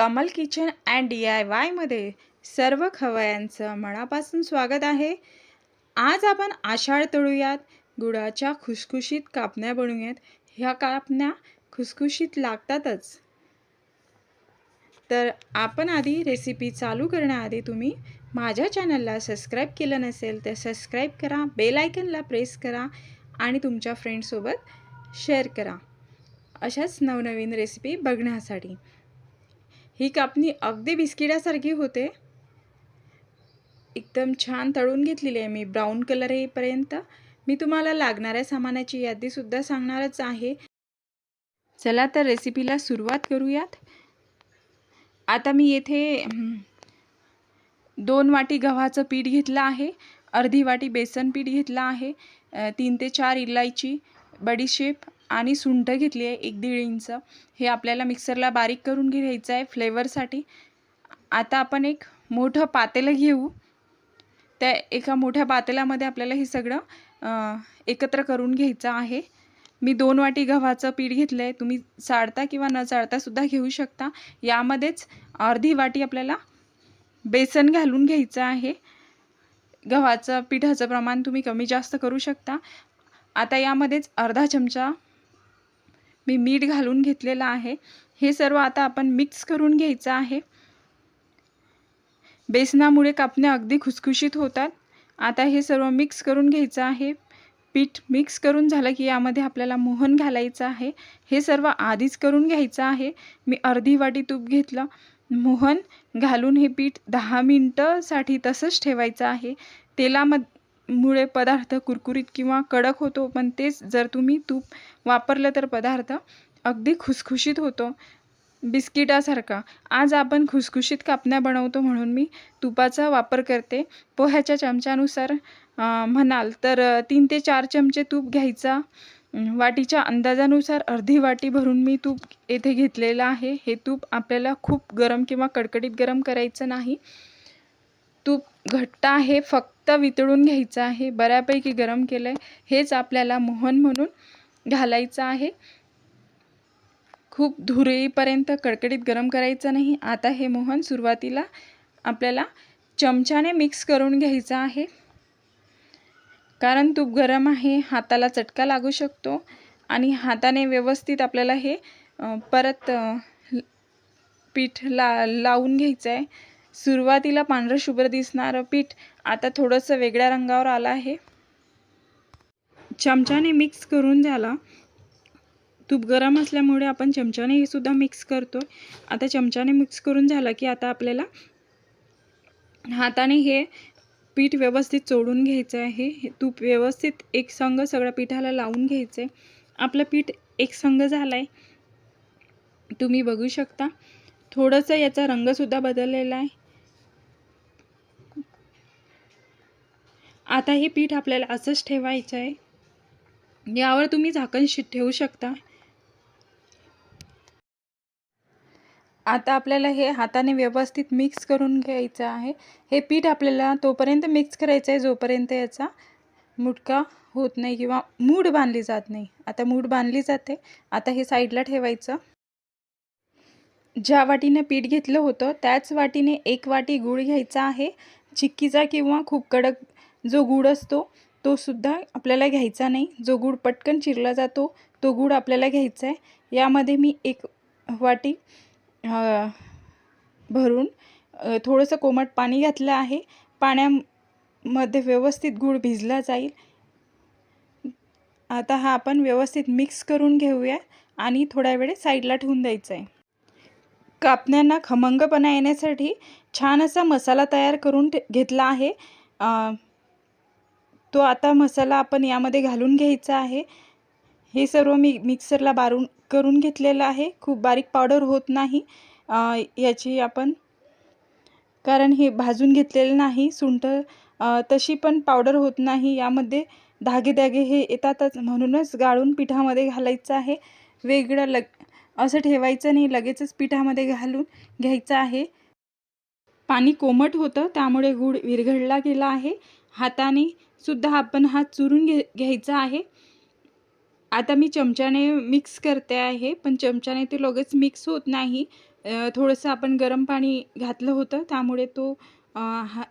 Kamal kitchen and D I वायमध्ये सर्व खवयांचं मनापासून स्वागत आहे. आज आपण आषाढ तळूयात गुळाच्या खुसखुशीत कापण्या बनवूयात ह्या कापण्या खुसखुशीत लागतातच. तर आपण आधी रेसिपी चालू करण्याआधी तुम्ही माझ्या चॅनलला सबस्क्राईब केलं नसेल तर सबस्क्राईब करा बेल आयकनला प्रेस करा आणि तुमच्या फ्रेंडसोबत शेअर करा. अशाच नवनवीन रेसिपी बघण्यासाठी. ही कापणी अगदी बिस्किटासारखी होते. एकदम छान तळून घेतलेली आहे मी. ब्राऊन कलर येईपर्यंत मी तुम्हाला लागणाऱ्या सामानाची यादीसुद्धा सांगणारच आहे. चला तर रेसिपीला सुरुवात करूयात. आता मी येथे दोन वाटी गव्हाचं पीठ घेतलं आहे. अर्धी वाटी बेसन पीठ घेतलं आहे. तीन ते चार इलायची बडीशेप आणि सुंठ घेतली आहे एक दीड इंच. हे आपल्याला मिक्सरला बारीक करून घ्यायचं आहे फ्लेवरसाठी. आता आपण एक मोठं पातेलं घेऊ. त्या एका मोठ्या पातेल्यामध्ये आपल्याला हे सगळं एकत्र करून घ्यायचं आहे. मी दोन वाटी गव्हाचं पीठ घेतलं आहे तुम्ही चाळता किंवा न चाळतासुद्धा घेऊ शकता. यामध्येच अर्धी वाटी आपल्याला बेसन घालून घ्यायचं आहे. गव्हाचं पिठाचं प्रमाण तुम्ही कमी जास्त करू शकता. आता यामध्येच अर्धा चमचा मी मीठ घालून घेतलेलं आहे. हे सर्व आता आपण मिक्स करून घ्यायचं आहे. बेसनामुळे कापण्या अगदी खुसखुशीत होतात. आता हे सर्व मिक्स करून घ्यायचं आहे. पीठ मिक्स करून झालं की यामध्ये आपल्याला मोहन घालायचं आहे. हे सर्व आधीच करून घ्यायचं आहे. मी अर्धी वाटी तूप घेतलं. मोहन घालून हे पीठ दहा मिनटंसाठी तसंच ठेवायचं आहे. तेलामध मुळे पदार्थ कुरकुरीत किंवा कडक होतो पण तेच जर तुम्ही तूप वापरलं तर पदार्थ अगदी खुसखुशीत होतो. बिस्किटासारखा. आज आपण खुसखुशीत कापण्या बनवतो म्हणून मी तुपाचा वापर करते. पोह्याच्या चमच्यानुसार म्हणाल तर तीन ते चार चमचे तूप घ्यायचा. वाटीच्या अंदाजानुसार अर्धी वाटी भरून मी तूप येथे घेतलेलं आहे. हे तूप आपल्याला खूप गरम किंवा कडकडीत गरम करायचं नाही. तूप घट्ट आहे फक्त वितळून घ्यायचं आहे बऱ्यापैकी गरम केलं आहे हेच आपल्याला मोहन म्हणून घालायचं आहे. खूप धुरेपर्यंत कडकडीत गरम करायचं नाही. आता हे मोहन सुरुवातीला आपल्याला चमच्याने मिक्स करून घ्यायचं आहे. कारण तूप गरम आहे हाताला चटका लागू शकतो आणि हाताने व्यवस्थित आपल्याला हे परत पीठ ला लावून घ्यायचं आहे सुरुवातीला पांढरं शुभ्र दिसणारं पीठ आता थोडंसं वेगळ्या रंगावर आलं आहे. चमच्याने मिक्स करून झाला. तूप गरम असल्यामुळे आपण चमच्याने हे सुद्धा मिक्स करतो आता चमच्याने मिक्स करून झालं की आता आपल्याला हाताने हे पीठ व्यवस्थित चोडून घ्यायचं आहे. हे तूप व्यवस्थित एक संघ सगळ्या पिठाला लावून घ्यायचं आहे आपलं पीठ एक संघ झालं आहे तुम्ही बघू शकता. थोडंसं याचा रंगसुद्धा बदललेला आहे. आता हे पीठ आपल्याला असंच ठेवायचं आहे. यावर तुम्ही झाकण शि ठेवू शकता. आता आपल्याला हे हाताने व्यवस्थित मिक्स करून घ्यायचं आहे. हे पीठ आपल्याला तोपर्यंत मिक्स करायचं आहे जोपर्यंत याचा मुटका होत नाही किंवा मूड बांधली जात नाही. आता मूड बांधली जाते. आता हे साईडला ठेवायचं. ज्या वाटीने पीठ घेतलं होतं त्याच वाटीने एक वाटी गूळ घ्यायचा आहे. चिक्कीचा किंवा खूप कडक जो गूळ असतो तो सुद्धा आपल्याला घ्यायचा नाही. जो गूळ पटकन चिरला जातो तो गूळ आपल्याला घ्यायचा आहे. यामध्ये मी एक वाटी भरून थोडंसं कोमट पाणी घातलं आहे. पाण्यामध्ये व्यवस्थित गूळ भिजला जाईल. आता हा आपण व्यवस्थित मिक्स करून घेऊया आणि थोड्या वेळ साईडला ठेवून द्यायचा आहे. कापण्यांना खमंगपणा येण्यासाठी छान असा मसाला तयार करून घेतला आहे. तो आता मसाला आपण यामध्ये घालून घ्यायचा आहे. हे सर्व मी मिक्सरला बारून करून घेतलेलं आहे. खूप बारीक पावडर होत नाही याची आपण कारण हे भाजून घेतलेलं नाही सुंठ तशी पण पावडर होत नाही. यामध्ये धागे धागे हे येतातच म्हणूनच गाळून पिठामध्ये घालायचं आहे. वेगळं लग असं ठेवायचं नाही लगेचच पिठामध्ये घालून घ्यायचं आहे. पाणी कोमट होतं त्यामुळे गूळ विरघळला गेला आहे. हाताने सुद्धा आपण हा चुरून घे घ्यायचा आहे. आता मी चमच्याने मिक्स करते आहे पण चमच्याने ते लगेच मिक्स होत नाही. थोडंसं आपण गरम पाणी घातलं होतं त्यामुळे तो हा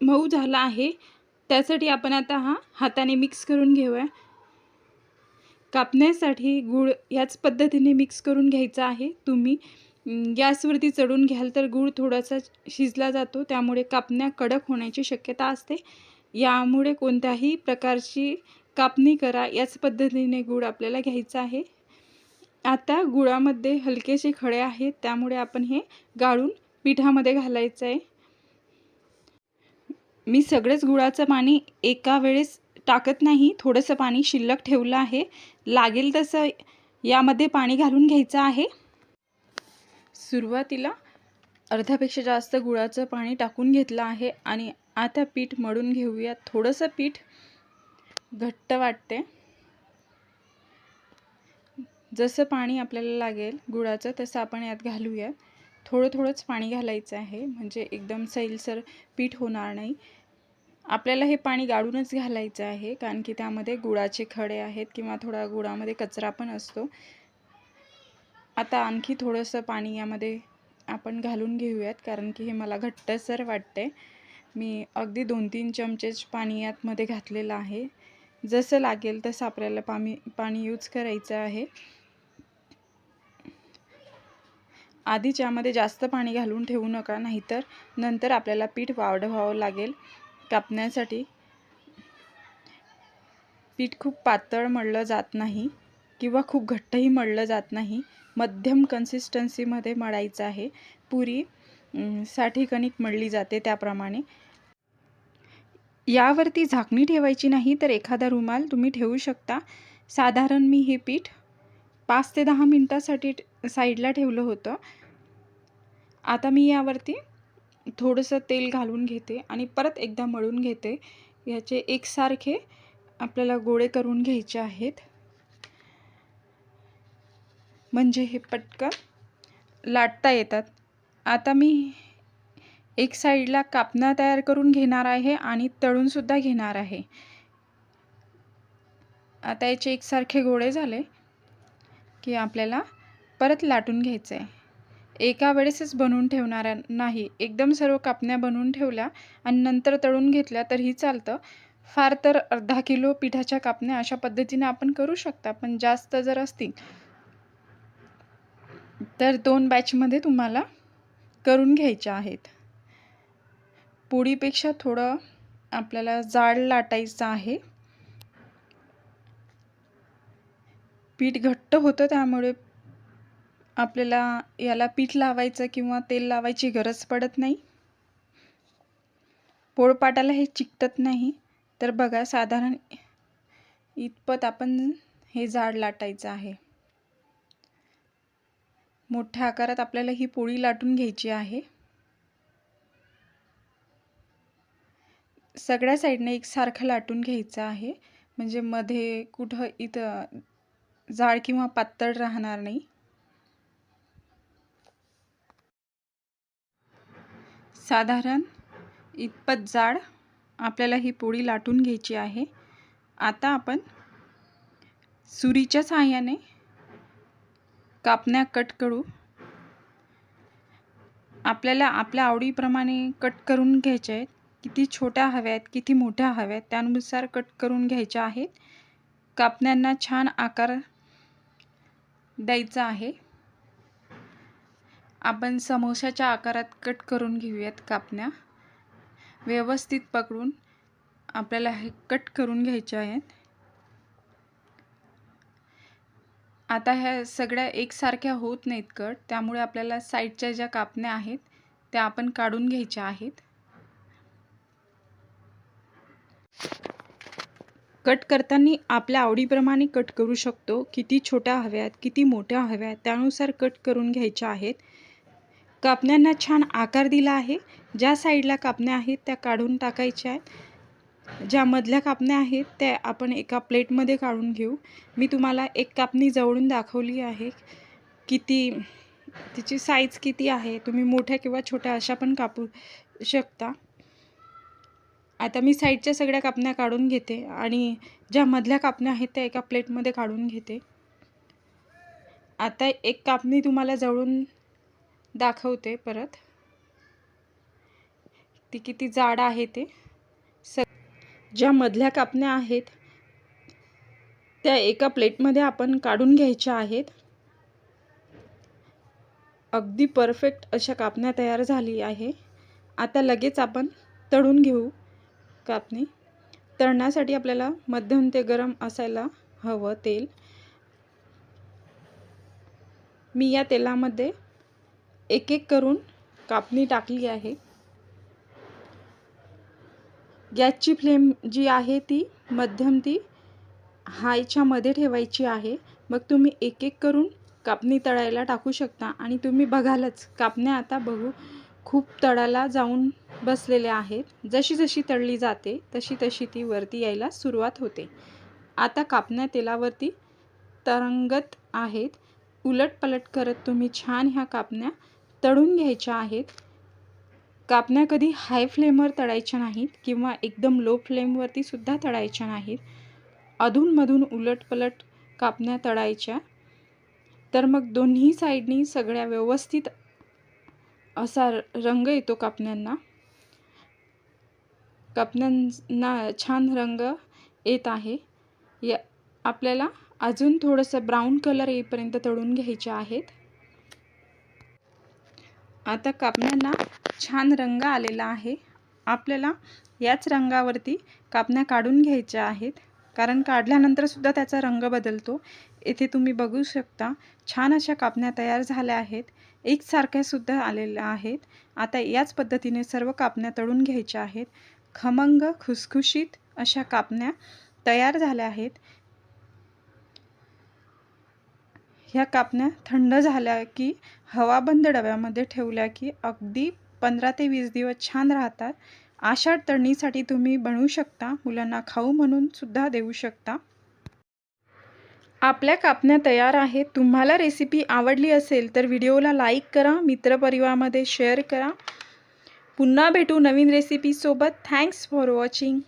मऊ झाला आहे. त्यासाठी आपण आता हा हाताने मिक्स करून घेऊया. कापण्यासाठी गूळ याच पद्धतीने मिक्स करून घ्यायचा आहे. तुम्ही गॅसवरती चढून घ्याल तर गूळ थोडासा शिजला जातो त्यामुळे कापण्या कडक होण्याची शक्यता असते. यामुळे कोणत्याही प्रकारची कापणी करा याच पद्धतीने गूळ आपल्याला घ्यायचा आहे. आता गुळामध्ये हलकेसे खडे आहेत त्यामुळे आपण हे गाळून पिठामध्ये घालायचं आहे. मी सगळंच गुळाचं पाणी एका वेळेस टाकत नाही थोडंसं पाणी शिल्लक ठेवलं आहे. लागेल तसं यामध्ये पाणी घालून घ्यायचं आहे. सुरुवातीला अर्ध्यापेक्षा जास्त गुळाचं पाणी टाकून घेतलं आहे आणि आता पीठ मळून घेऊया. थोडंसं पीठ घट्ट वाटते जसं पाणी आपल्याला लागेल गुळाचं तसं आपण यात घालूया. थोडं थोडंच पाणी घालायचं आहे म्हणजे एकदम सैलसर पीठ होणार नाही. आपल्याला हे पाणी गाळूनच घालायचं आहे कारण की त्यामध्ये गुळाचे खडे आहेत किंवा थोडा गुळामध्ये कचरा पण असतो. आता आणखी थोडंसं पाणी यामध्ये आपण घालून घेऊयात कारण की हे मला घट्टसर वाटते मी अगदी दोन तीन चमचेच पाणी यातमध्ये घातलेलं आहे. जसं लागेल तसं आपल्याला पाणी पाणी यूज करायचं आहे. आधी यामध्ये जास्त पाणी घालून ठेवू नका नाहीतर नंतर आपल्याला पीठ वाढवावं लागेल कापण्यासाठी. पीठ खूप पातळ मळलं जात नाही किंवा खूप घट्टही मळलं जात नाही. मध्यम कन्सिस्टन्सीमध्ये मळायचं आहे. पुरी साठी कणिक मळली जाते त्याप्रमाणे. यावरती झाकणी ठेवायची नाही तर एखादा रुमाल तुम्ही ठेवू शकता. साधारण मी हे पीठ पाच ते दहा मिनटासाठी साईडला ठेवलं होतं. आता मी यावरती थोडंसं तेल घालून घेते आणि परत एकदा मळून घेते. याचे एकसारखे आपल्याला गोळे करून घ्यायचे आहेत. म्हणजे हे पटकन लाटता येतात. आता मी एक साईडला कापणा तयार करून घेणार आहे आणि तळूनसुद्धा घेणार आहे. आता याचे एकसारखे गोळे झाले की आपल्याला परत लाटून घ्यायचं आहे एका वेळेसच बनवून ठेवणार नाही. एकदम सर्व कापण्या बनवून ठेवल्या आणि नंतर तळून घेतल्या तरीही चालतं. फार तर अर्धा किलो पिठाच्या कापण्या अशा पद्धतीने आपण करू शकता पण जास्त जर असतील तर दोन बॅचमध्ये तुम्हाला करून घ्यायच्या आहेत. पोळीपेक्षा थोडं आपल्याला जाड लाटायचं आहे. पीठ घट्ट होतं त्यामुळे आपल्याला याला पीठ लावायचं किंवा तेल लावायची गरज पडत नाही. पोळपाटाला हे चिकटत नाही. तर बघा साधारण इतपत आपण हे जाड लाटायचं आहे. मोठ्या आकारात आपल्याला ही पोळी लाटून घ्यायची आहे. सगळ्या साईडने एकसारखं लाटून घ्यायचं आहे. म्हणजे मध्ये कुठं इथं जाड किंवा पातळ राहणार नाही. साधारण इतपत जाड आपल्याला ही पोळी लाटून घ्यायची आहे. आता आपण सुरीच्या सहाय्याने कापण्या कट करू. आपल्याला आपल्या आवडीप्रमाणे कट करून घ्यायच्या आहेत. किती छोट्या हव्या आहेत किती मोठ्या हव्या आहेत त्यानुसार कट करून घ्यायच्या आहेत. कापण्यांना छान आकार द्यायचा आहे. आपण समोशाच्या आकारात कट करून घेऊयात कापण्या. व्यवस्थित पकडून आपल्याला हे कट करून घ्यायचे आहेत. आता ह्या सगळ्या एकसारख्या होत नाहीत कट. त्यामुळे आपल्याला साईडच्या ज्या कापण्या आहेत त्या आपण काढून घ्यायच्या आहेत. कट करताना आपल्या आवडीप्रमाणे कट करू शकतो. किती छोट्या हव्यात किती मोठ्या हव्यात त्यानुसार कट करून घ्यायच्या आहेत. कापण्यांना छान आकार दिला आहे. ज्या साईडला कापण्या आहेत त्या काढून टाकायच्या आहेत. ज्या मधल्या कापण्या आहेत त्या आपण एका प्लेटमध्ये काढून घेऊ. मी तुम्हाला एक कापणी जवळून दाखवली आहे किती तिची साईज किती आहे तुम्ही मोठ्या किंवा छोट्या अशा पण कापू शकता. आता मी साईडच्या सगळ्या कापण्या काढून घेते आणि ज्या मधल्या कापण्या आहेत त्या एका प्लेटमध्ये काढून घेते. आता एक कापणी तुम्हाला जवळून दाखवते परत. ती किती जाड आहे ते. ज्या मधल्या कापण्या आहेत त्या एका प्लेटमध्ये आपण काढून घ्यायच्या आहेत. अगदी परफेक्ट अशा कापण्या तयार झाली आहे. आता लगेच आपण तळून घेऊ कापणी. तळण्यासाठी आपल्याला मध्यम ते गरम असायला हवं तेल. मी या तेलामध्ये एक एक करून कापणी टाकली आहे. गॅसची फ्लेम जी आहे ती मध्यम ती हायच्यामध्ये ठेवायची आहे. मग तुम्ही एक एक करून कापणी तळायला टाकू शकता. आणि तुम्ही बघालच कापण्या आता बघू खूप तळाला जाऊन बसलेल्या आहेत. जशी जशी तळली जाते तशी तशी ती वरती यायला सुरुवात होते. आता कापण्या तेलावरती तरंगत आहेत. उलट पलट करत तुम्ही छान ह्या कापण्या तळून घ्यायच्या आहेत. कापण्या कधी हाय फ्लेमवर तळायच्या नाहीत किंवा एकदम लो फ्लेमवरती सुद्धा तळायच्या नाहीत. अधूनमधून उलटपलट कापण्या तळायच्या. तर मग दोन्ही साईडनी सगळ्या व्यवस्थित असा रंग येतो कापण्यांना. कापण्यांना छान रंग येत आहे. या आपल्याला अजून थोडंसं ब्राऊन कलर येईपर्यंत तळून घ्यायचे आहेत. आता कापण्यांना छान रंग आलेला आहे. आपल्याला याच रंगावरती कापण्या काढून घ्यायच्या आहेत. कारण काढल्यानंतरसुद्धा त्याचा रंग बदलतो. येथे तुम्ही बघू शकता छान अशा कापण्या तयार झाल्या आहेत. एकसारख्यासुद्धा आलेल्या आहेत. आता याच पद्धतीने सर्व कापण्या तळून घ्यायच्या आहेत. खमंग खुसखुशीत अशा कापण्या तयार झाल्या आहेत. ह्या कापण्या थंड झाल्या की हवाबंद डब्यामध्ये ठेवल्या की अगदी पंधरा ते वीस दिवस छान राहतात. आषाढ तळणीसाठी तुम्ही बनवू शकता. मुलांना खाऊ म्हणून सुद्धा देऊ शकता. आपल्या कापण्या तयार आहेत. तुम्हाला रेसिपी आवडली असेल तर व्हिडिओला लाईक करा. मित्रपरिवारामध्ये शेअर करा. पुन्हा भेटू नवीन रेसिपीसोबत थँक्स फॉर वॉचिंग